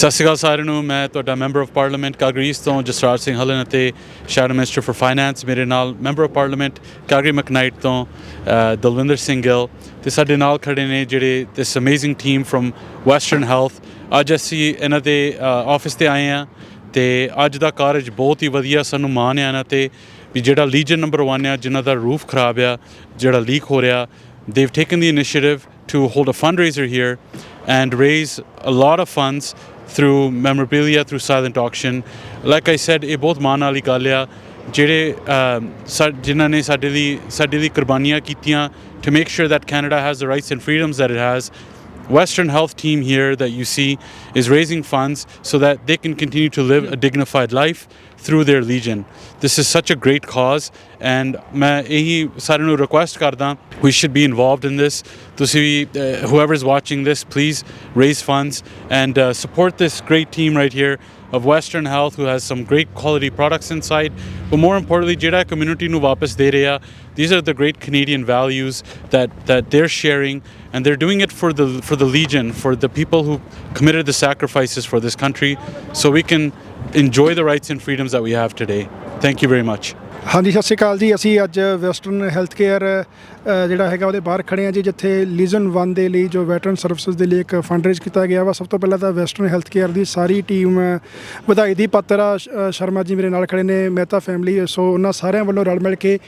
ਸਤਿ ਸ਼੍ਰੀ ਅਕਾਲ ਸਾਰਿਆਂ ਨੂੰ, ਮੈਂ ਤੁਹਾਡਾ ਮੈਂਬਰ ਆਫ ਪਾਰਲੀਮੈਂਟ ਕਾਗਰੀਸ ਤੋਂ ਜਸਰਾਜ ਸਿੰਘ ਹਲਨ ਅਤੇ ਸ਼ੈਡੋ ਮਿਨਿਸਟਰ ਫॉर ਫਾਈਨੈਂਸ, ਮੇਰੇ ਨਾਲ ਮੈਂਬਰ ਆਫ ਪਾਰਲੀਮੈਂਟ ਕਾਗਰੀ ਮਕਨਾਈਟ ਤੋਂ ਦਲਵਿੰਦਰ ਸਿੰਘ ਗਿੱਲ ਤੇ ਸਾਡੇ ਨਾਲ ਖੜੇ ਨੇ ਜਿਹੜੇ this amazing team from Western Health ਅੱਜ ਅਸੀਂ ਇਹਨਾਂ ਦੇ ਆਫਿਸ ਤੇ ਆਏ ਆ ਤੇ ਅੱਜ ਦਾ ਕਾਰਜ ਬਹੁਤ ਹੀ ਵਧੀਆ ਸਾਨੂੰ ਮਾਣ ਆ ਇਹਨਾਂ ਤੇ ਵੀ ਜਿਹੜਾ ਲੀਜਨ ਨੰਬਰ 1 ਆ, ਜਿਨ੍ਹਾਂ ਦਾ ਰੂਫ ਖਰਾਬ ਆ, ਜਿਹੜਾ ਲੀਕ ਹੋ ਰਿਹਾ, they've taken the initiative to hold a fundraiser here and raise a lot of funds through memorabilia through silent auction like i said ਇਹ ਬਹੁਤ ਮਾਣ ਵਾਲੀ ਗੱਲ ਆ ਜਿਹੜੇ ਅਮ, ਸਾ- ਜਿਨ੍ਹਾਂ ਨੇ ਸਾਡੇ ਲਈ ਸਾਡੇ ਲਈ ਕੁਰਬਾਨੀਆਂ ਕੀਤੀਆਂ to make sure that Canada has the rights and freedoms that it has Western Health team here that you see is raising funds so that they can continue to live a dignified life through their legion. This is such a great cause and ਮੈਂ ਇਹੀ ਸਾਰਿਆਂ ਨੂੰ request ਕਰਦਾ we should be involved in this ਤੁਸੀਂ ਵੀ uh, whoever is watching this please raise funds and uh, support this great team right here of Western Health who has some great quality products inside but more importantly ਜਿਹੜਾ community ਨੂੰ ਵਾਪਸ ਦੇ ਰਿਹਾ these are the great Canadian values that that they're sharing and they're doing it for the for the legion for the people who committed the sacrifices for this country so we can enjoy the rights and freedoms that we have today Thank you very much ਹਾਂਜੀ, ਸਤਿ ਸ਼੍ਰੀ ਅਕਾਲ ਜੀ। ਅਸੀਂ ਅੱਜ western health care ਜਿਹੜਾ ਹੈਗਾ ਉਹਦੇ ਬਾਹਰ ਖੜੇ ਆ ਜੀ, ਜਿੱਥੇ ਲੀਜਨ 1 ਦੇ ਲਈ ਜੋ ਵੈਟਰਨ ਸਰਵਿਸਿਜ਼ ਦੇ ਲਈ ਇੱਕ ਫੰਡ ਰੇਜ਼ ਕੀਤਾ ਗਿਆ ਵਾ। ਸਭ ਤੋਂ ਪਹਿਲਾਂ ਤਾਂ ਵੈਸਟਰਨ ਹੈਲਥ ਕੇਅਰ ਦੀ ਸਾਰੀ ਟੀਮ ਵਧਾਈ ਦੀ ਪਾਤਰ ਆ ਸ਼ਰਮਾ ਜੀ ਮੇਰੇ ਨਾਲ ਖੜੇ ਨੇ, ਮਹਿਤਾ ਫੈਮਿਲੀ ਸੋ ਉਹਨਾਂ ਸਾਰਿਆਂ ਵੱਲੋਂ ਰਲ ਮਿਲ ਕੇ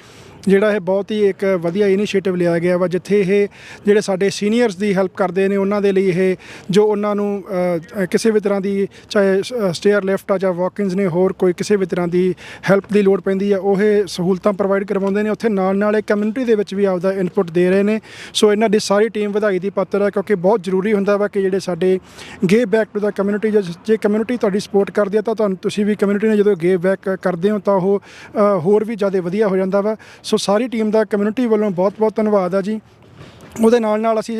ਜਿਹੜਾ ਇਹ ਬਹੁਤ ਹੀ ਇੱਕ ਵਧੀਆ ਇਨੀਸ਼ੀਏਟਿਵ ਲਿਆ ਗਿਆ ਵਾ ਜਿੱਥੇ ਇਹ ਜਿਹੜੇ ਸਾਡੇ ਸੀਨੀਅਰਸ ਦੀ ਹੈਲਪ ਕਰਦੇ ਨੇ ਉਹਨਾਂ ਦੇ ਲਈ ਇਹ ਜੋ ਉਹਨਾਂ ਨੂੰ ਅ, ਕਿਸੇ ਵੀ ਤਰ੍ਹਾਂ ਦੀ ਚਾਹੇ ਸਟੇਅਰ ਲਿਫਟ ਆ ਜਾਂ ਵਾਕਿੰਗਸ ਨੇ ਹੋਰ ਕੋਈ ਕਿਸੇ ਵੀ ਤਰ੍ਹਾਂ ਦੀ ਹੈਲਪ ਦੀ ਲੋੜ ਪੈਂਦੀ ਆ ਉਹ ਇਹ ਸਹੂਲਤਾਂ ਪ੍ਰੋਵਾਈਡ ਕਰਵਾਉਂਦੇ ਨੇ। ਉੱਥੇ ਨਾਲ ਨਾਲ ਇਹ ਕਮਿਊਨਿਟੀ ਦੇ ਵਿੱਚ ਵੀ ਆਪਦਾ ਇਨਪੁਟ ਦੇ ਰਹੇ ਨੇ। ਸੋ ਇਹਨਾਂ ਦੀ ਸਾਰੀ ਟੀਮ ਵਧਾਈ ਦੀ ਪਾਤਰ ਹੈ ਕਿਉਂਕਿ ਬਹੁਤ ਜ਼ਰੂਰੀ ਹੁੰਦਾ ਵਾ ਕਿ ਜਿਹੜੇ ਸਾਡੇ give back to the community ਜੇ ਕਮਿਊਨਿਟੀ ਤੁਹਾਡੀ ਸਪੋਰਟ ਕਰਦੀ ਆ ਤਾਂ ਤੁਹਾਨੂੰ ਤੁਸੀਂ ਵੀ ਕਮਿਊਨਿਟੀ ਨੇ ਜਦੋਂ ਗੇ ਬੈਕ ਕਰਦੇ ਹੋ ਤਾਂ ਉਹ ਅ, ਹੋਰ ਵੀ ਜ਼ਿਆਦਾ ਵਧੀਆ ਹੋ ਜਾਂਦਾ ਵਾ। ਸੋ ਸਾਰੀ ਟੀਮ ਦਾ ਕਮਿਊਨਿਟੀ ਵੱਲੋਂ ਬਹੁਤ ਬਹੁਤ ਧੰਨਵਾਦ ਆ ਜੀ। ਉਹਦੇ ਨਾਲ ਨਾਲ ਅਸੀਂ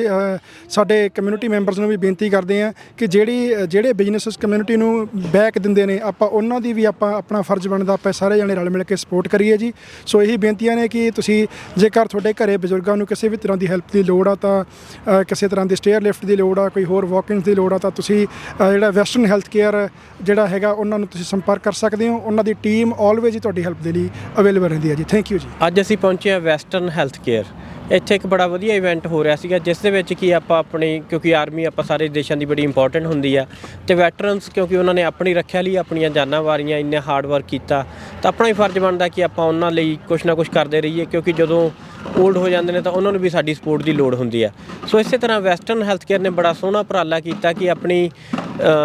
ਸਾਡੇ ਕਮਿਊਨਿਟੀ ਮੈਂਬਰਸ ਨੂੰ ਵੀ ਬੇਨਤੀ ਕਰਦੇ ਹਾਂ ਕਿ ਜਿਹੜੀ, ਜਿਹੜੇ ਬਿਜ਼ਨੈਸਸ ਕਮਿਊਨਿਟੀ ਨੂੰ ਬੈਕ ਦਿੰਦੇ ਨੇ, ਆਪਾਂ ਉਹਨਾਂ ਦੀ ਵੀ ਆਪਾਂ ਆਪਣਾ ਫਰਜ਼ ਬਣਦਾ, ਆਪਾਂ ਸਾਰੇ ਜਣੇ ਰਲ ਮਿਲ ਕੇ ਸਪੋਰਟ ਕਰੀਏ ਜੀ। ਸੋ ਇਹੀ ਬੇਨਤੀਆਂ ਨੇ ਕਿ ਤੁਸੀਂ ਜੇਕਰ ਤੁਹਾਡੇ ਘਰੇ ਬਜ਼ੁਰਗਾਂ ਨੂੰ ਕਿਸੇ ਵੀ ਤਰ੍ਹਾਂ ਦੀ ਹੈਲਪ ਦੀ ਲੋੜ ਆ, ਤਾਂ ਕਿਸੇ ਤਰ੍ਹਾਂ ਦੀ ਸਟੇਅਰ ਲਿਫਟ ਦੀ ਲੋੜ ਆ, ਕੋਈ ਹੋਰ ਵਾਕਿੰਗਸ ਦੀ ਲੋੜ ਆ, ਤਾਂ ਤੁਸੀਂ ਜਿਹੜਾ ਵੈਸਟਰਨ ਹੈਲਥ ਕੇਅਰ ਜਿਹੜਾ ਹੈਗਾ, ਉਹਨਾਂ ਨੂੰ ਤੁਸੀਂ ਸੰਪਰਕ ਕਰ ਸਕਦੇ ਹੋ। ਉਹਨਾਂ ਦੀ ਟੀਮ ਆਲਵੇਜ਼ ਤੁਹਾਡੀ ਹੈਲਪ ਦੇ ਲਈ ਅਵੇਲੇਬਲ ਰਹਿੰਦੀ ਹੈ ਜੀ। ਥੈਂਕ ਯੂ ਜੀ। ਅੱਜ ਅਸੀਂ ਪਹੁੰਚੇ ਹਾਂ ਵੈਸਟਰਨ ਹੈਲਥ ਕੇਅਰ ਇੱਥੇ ਇੱਕ ਬੜਾ ਵਧੀਆ ਇਵੈਂਟ ਹੋ ਰਿਹਾ ਸੀਗਾ, ਜਿਸ ਦੇ ਵਿੱਚ ਕੀ ਆਪਾਂ ਆਪਣੀ, ਕਿਉਂਕਿ ਆਰਮੀ ਆਪਾਂ ਸਾਰੇ ਦੇਸ਼ਾਂ ਦੀ ਬੜੀ ਇੰਪੋਰਟੈਂਟ ਹੁੰਦੀ ਆ, ਤੇ ਵੈਟਰਨਸ ਕਿਉਂਕਿ ਉਹਨਾਂ ਨੇ ਆਪਣੀ ਰੱਖਿਆ ਲਈ ਆਪਣੀਆਂ ਜਾਨਾਂ ਵਾਰੀਆਂ, ਇੰਨੇ ਹਾਰਡ ਵਰਕ ਕੀਤਾ। ਤਾਂ ਆਪਣਾ ਹੀ ਫਰਜ਼ ਬਣਦਾ ਕਿ ਆਪਾਂ ਉਹਨਾਂ ਲਈ ਕੁਝ ਨਾ ਕੁਝ ਕਰਦੇ ਰਹੀਏ, ਕਿਉਂਕਿ ਜਦੋਂ ਓਲਡ ਹੋ ਜਾਂਦੇ ਨੇ ਤਾਂ ਉਹਨਾਂ ਨੂੰ ਵੀ ਸਾਡੀ ਸਪੋਰਟ ਦੀ ਲੋੜ ਹੁੰਦੀ ਆ। ਸੋ ਇਸੇ ਤਰ੍ਹਾਂ ਵੈਸਟਰਨ ਹੈਲਥ ਕੇਅਰ ਨੇ ਬੜਾ ਸੋਹਣਾ ਉਪਰਾਲਾ ਕੀਤਾ ਕਿ ਆਪਣੀ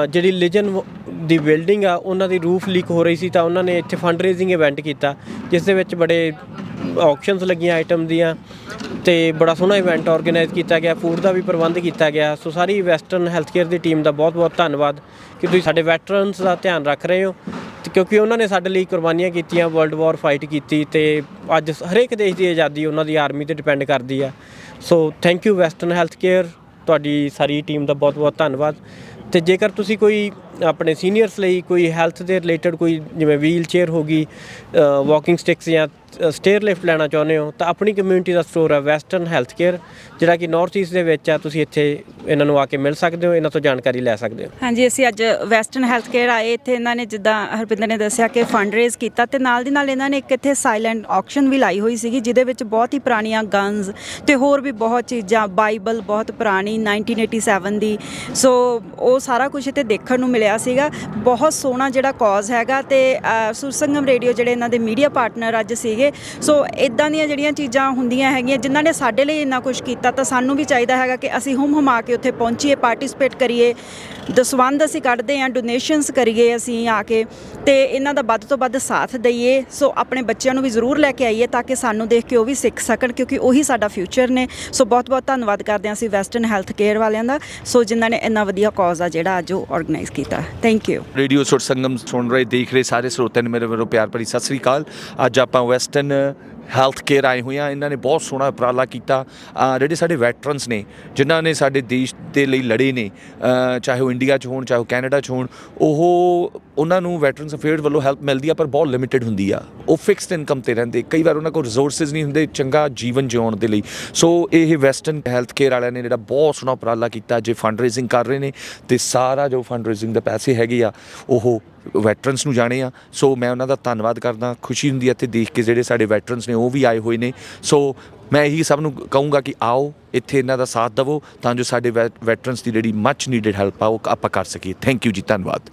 ਜਿਹੜੀ ਲਿਜਨ ਦੀ ਬਿਲਡਿੰਗ ਆ, ਉਹਨਾਂ ਦੀ ਰੂਫ ਲੀਕ ਹੋ ਰਹੀ ਸੀ, ਤਾਂ ਉਹਨਾਂ ਨੇ ਇੱਥੇ ਫੰਡ ਰੇਜ਼ਿੰਗ ਇਵੈਂਟ ਕੀਤਾ, ਜਿਸ ਦੇ ਵਿੱਚ ਬੜੇ ਆਕਸ਼ਨਸ ਲੱਗੀਆਂ ਆਈਟਮ ਦੀਆਂ। ਤੇ ਬੜਾ ਸੋਹਣਾ ਇਵੈਂਟ ਆਰਗੇਨਾਈਜ਼ ਕੀਤਾ ਗਿਆ ਫੂਡ ਦਾ ਵੀ ਪ੍ਰਬੰਧ ਕੀਤਾ ਗਿਆ। ਸੋ ਸਾਰੀ ਵੈਸਟਰਨ ਹੈਲਥ ਕੇਅਰ ਦੀ ਟੀਮ ਦਾ ਬਹੁਤ-ਬਹੁਤ ਧੰਨਵਾਦ ਕਿ ਤੁਸੀਂ ਸਾਡੇ ਵੈਟਰਨਸ ਦਾ ਧਿਆਨ ਰੱਖ ਰਹੇ ਹੋ ਤੇ ਕਿਉਂਕਿ ਉਹਨਾਂ ਨੇ ਸਾਡੇ ਲਈ ਕੁਰਬਾਨੀਆਂ ਕੀਤੀਆਂ ਵਰਲਡ ਵਾਰ ਫਾਈਟ ਕੀਤੀ ਤੇ ਅੱਜ ਹਰੇਕ ਦੇਸ਼ ਦੀ ਆਜ਼ਾਦੀ ਉਹਨਾਂ ਦੀ ਆਰਮੀ ਤੇ ਡਿਪੈਂਡ ਕਰਦੀ ਆ। So thank you Western Health Care ਤੁਹਾਡੀ ਸਾਰੀ ਟੀਮ ਦਾ ਬਹੁਤ-ਬਹੁਤ ਧੰਨਵਾਦ। ਤੇ ਜੇਕਰ ਤੁਸੀਂ ਕੋਈ ਆਪਣੇ ਸੀਨੀਅਰਸ ਲਈ ਕੋਈ ਹੈਲਥ ਦੇ ਰਿਲੇਟਡ ਕੋਈ ਜਿਵੇਂ ਵੀਲ ਚੇਅਰ ਹੋ ਗਈ ਵਾਕਿੰਗ ਸਟਿਕਸ ਜਾਂ ਸਟੇਅਰ ਲਿਫਟ ਲੈਣਾ ਚਾਹੁੰਦੇ ਹੋ, ਤਾਂ ਆਪਣੀ ਕਮਿਊਨਿਟੀ ਦਾ ਸਟੋਰ ਹੈ ਵੈਸਟਰਨ ਹੈਲਥ ਕੇਅਰ ਜਿਹੜਾ ਕਿ ਨਾਰਥ ਈਸਟ ਦੇ ਵਿੱਚ ਹੈ, ਤੁਸੀਂ ਇੱਥੇ ਇਹਨਾਂ ਨੂੰ ਆ ਕੇ ਮਿਲ ਸਕਦੇ ਹੋ, ਇਹਨਾਂ ਤੋਂ ਜਾਣਕਾਰੀ ਲੈ ਸਕਦੇ ਹੋ। ਹਾਂਜੀ, ਅਸੀਂ ਅੱਜ ਵੈਸਟਰਨ ਹੈਲਥ ਕੇਅਰ ਆਏ, ਇੱਥੇ ਇਹਨਾਂ ਨੇ ਜਿੱਦਾਂ ਹਰਪਿੰਦਰ ਨੇ ਦੱਸਿਆ ਕਿ ਫੰਡ ਰੇਜ਼ ਕੀਤਾ ਤੇ ਨਾਲ ਦੀ ਨਾਲ ਇਹਨਾਂ ਨੇ ਇੱਕ ਇੱਥੇ ਸਾਇਲੈਂਟ ਆਕਸ਼ਨ ਵੀ ਲਾਈ ਹੋਈ ਸੀਗੀ, ਜਿਹਦੇ ਵਿੱਚ ਬਹੁਤ ਹੀ ਪੁਰਾਣੀਆਂ ਗਨਸ ਤੇ ਹੋਰ ਵੀ ਬਹੁਤ ਚੀਜ਼ਾਂ ਬਾਈਬਲ ਬਹੁਤ ਪੁਰਾਣੀ 1987 ਦੀ। ਸੋ ਉਹ ਸਾਰਾ ਕੁਝ ਇੱਥੇ ਦੇਖਣ ਨੂੰ ਮਿਲਿਆ ਸੀਗਾ। ਬਹੁਤ ਸੋਹਣਾ ਜਿਹੜਾ ਕਾਜ਼ ਹੈਗਾ ਤੇ ਸੁਰਸੰਗਮ ਰੇਡੀਓ ਜਿਹੜੇ ਇਹਨਾਂ ਦੇ ਮੀਡੀਆ ਪਾਰਟਨਰ ਅੱਜ ਸੀ ਸੀਗੇ। ਸੋ ਇਦਾਂ ਦੀਆਂ ਜਿਹੜੀਆਂ ਚੀਜ਼ਾਂ ਹੁੰਦੀਆਂ ਹੈਗੀਆਂ, ਜਿਨ੍ਹਾਂ ਨੇ ਸਾਡੇ ਲਈ ਇੰਨਾ ਕੁਝ ਕੀਤਾ, ਤਾਂ ਸਾਨੂੰ ਵੀ ਚਾਹੀਦਾ ਹੈਗਾ ਕਿ ਅਸੀਂ ਹੁਮ ਹੁਮਾ ਕੇ ਉੱਥੇ ਪਹੁੰਚੀਏ ਪਾਰਟਿਸਿਪੇਟ ਕਰੀਏ। ਦਸਵੰਦ ਅਸੀਂ ਕੱਢਦੇ ਹਾਂ ਡੋਨੇਸ਼ਨਸ ਕਰੀਏ ਅਸੀਂ ਆ ਕੇ, ਤੇ ਇਹਨਾਂ ਦਾ ਵੱਧ ਤੋਂ ਵੱਧ ਸਾਥ ਦਈਏ। ਸੋ ਆਪਣੇ ਬੱਚਿਆਂ ਨੂੰ ਵੀ ਜ਼ਰੂਰ ਲੈ ਕੇ ਆਈਏ, ਤਾਂ ਕਿ ਸਾਨੂੰ ਦੇਖ ਕੇ ਉਹ ਵੀ ਸਿੱਖ ਸਕਣ, ਕਿਉਂਕਿ ਉਹੀ ਸਾਡਾ ਫਿਊਚਰ ਨੇ। ਸੋ ਬਹੁਤ ਬਹੁਤ ਧੰਨਵਾਦ ਕਰਦੇ ਹਾਂ ਅਸੀਂ ਵੈਸਟਰਨ ਹੈਲਥ ਕੇਅਰ ਵਾਲਿਆਂ ਦਾ। ਸੋ ਜਿਨ੍ਹਾਂ ਨੇ ਇੰਨਾ ਵਧੀਆ ਕਾਜ਼ ਆ ਜਿਹੜਾ ਅੱਜ ਉਹ ਆਰਗੇਨਾਈਜ਼ ਕੀਤਾ। ਥੈਂਕ ਯੂ ਰੇਡੀਓ ਸੁਰ ਸੰਗਮ ਸੁਣ ਰਹੇ, ਦੇਖ ਰਹੇ ਸਾਰੇ ਸਰੋਤਿਆਂ ਨੂੰ ਮੇਰੇ ਵੱਲੋਂ ਪਿਆਰ ਭਰੀ ਸਤਿ ਸ੍ਰੀ ਅਕਾਲ। ਅੱਜ ਆਪਾਂ ਵੈਸਟ ਵੈਸਟਰਨ ਹੈਲਥ ਕੇਅਰ ਆਏ ਹੋਏ ਆ, ਇਹਨਾਂ ਨੇ ਬਹੁਤ ਸੋਹਣਾ ਉਪਰਾਲਾ ਕੀਤਾ। ਜਿਹੜੇ ਸਾਡੇ ਵੈਟਰਨਸ ਨੇ, ਜਿਨ੍ਹਾਂ ਨੇ ਸਾਡੇ ਦੇਸ਼ ਦੇ ਲਈ ਲੜੇ ਨੇ ਚਾਹੇ ਉਹ ਇੰਡੀਆ 'ਚ ਹੋਣ, ਚਾਹੇ ਉਹ ਕੈਨੇਡਾ 'ਚ ਹੋਣ, ਉਹ ਉਹਨਾਂ ਨੂੰ ਵੈਟਰਨਸ ਅਫੇਅਰ ਵੱਲੋਂ ਹੈਲਪ ਮਿਲਦੀ ਆ, ਪਰ ਬਹੁਤ ਲਿਮਿਟਿਡ ਹੁੰਦੀ ਆ। ਉਹ ਫਿਕਸਡ ਇਨਕਮ ਤੇ ਰਹਿੰਦੇ, ਕਈ ਵਾਰ ਉਹਨਾਂ ਕੋਲ ਰਿਸੋਰਸਸ ਨਹੀਂ ਹੁੰਦੇ ਚੰਗਾ ਜੀਵਨ ਜਿਉਣ ਦੇ ਲਈ। ਸੋ ਇਹ ਵੈਸਟਰਨ ਹੈਲਥ ਕੇਅਰ ਵਾਲਿਆਂ ਨੇ ਜਿਹੜਾ ਬਹੁਤ ਸੋਹਣਾ ਉਪਰਾਲਾ ਕੀਤਾ, ਜੇ ਫੰਡ ਰੇਜ਼ਿੰਗ ਕਰ ਰਹੇ ਨੇ, ਤੇ ਸਾਰਾ ਜੋ ਫੰਡ ਰੇਜ਼ਿੰਗ ਦੇ ਪੈਸੇ ਹੈਗੇ ਆ, ਉਹ ਵੈਟਰਨਸ ਨੂੰ ਜਾਣੇ ਆ। ਸੋ ਮੈਂ ਉਹਨਾਂ ਦਾ ਧੰਨਵਾਦ ਕਰਦਾ। ਖੁਸ਼ੀ ਹੁੰਦੀ ਹੈ ਇੱਥੇ ਦੇਖ ਕੇ ਜਿਹੜੇ ਸਾਡੇ ਵੈਟਰਨਸ ਨੇ, ਉਹ ਵੀ ਆਏ ਹੋਏ ਨੇ। ਸੋ ਮੈਂ ਇਹੀ ਸਭ ਨੂੰ ਕਹੂੰਗਾ ਕਿ ਆਓ, ਇੱਥੇ ਇਹਨਾਂ ਦਾ ਸਾਥ ਦਿਵੋ ਤਾਂ ਜੋ ਸਾਡੇ ਵੈਟਰਨਸ ਦੀ ਜਿਹੜੀ ਮੱਚ ਨੀਡਡ ਹੈਲਪ ਆ, ਉਹ ਆਪਾਂ ਕਰ ਸਕੀਏ। ਥੈਂਕ ਯੂ ਜੀ, ਧੰਨਵਾਦ।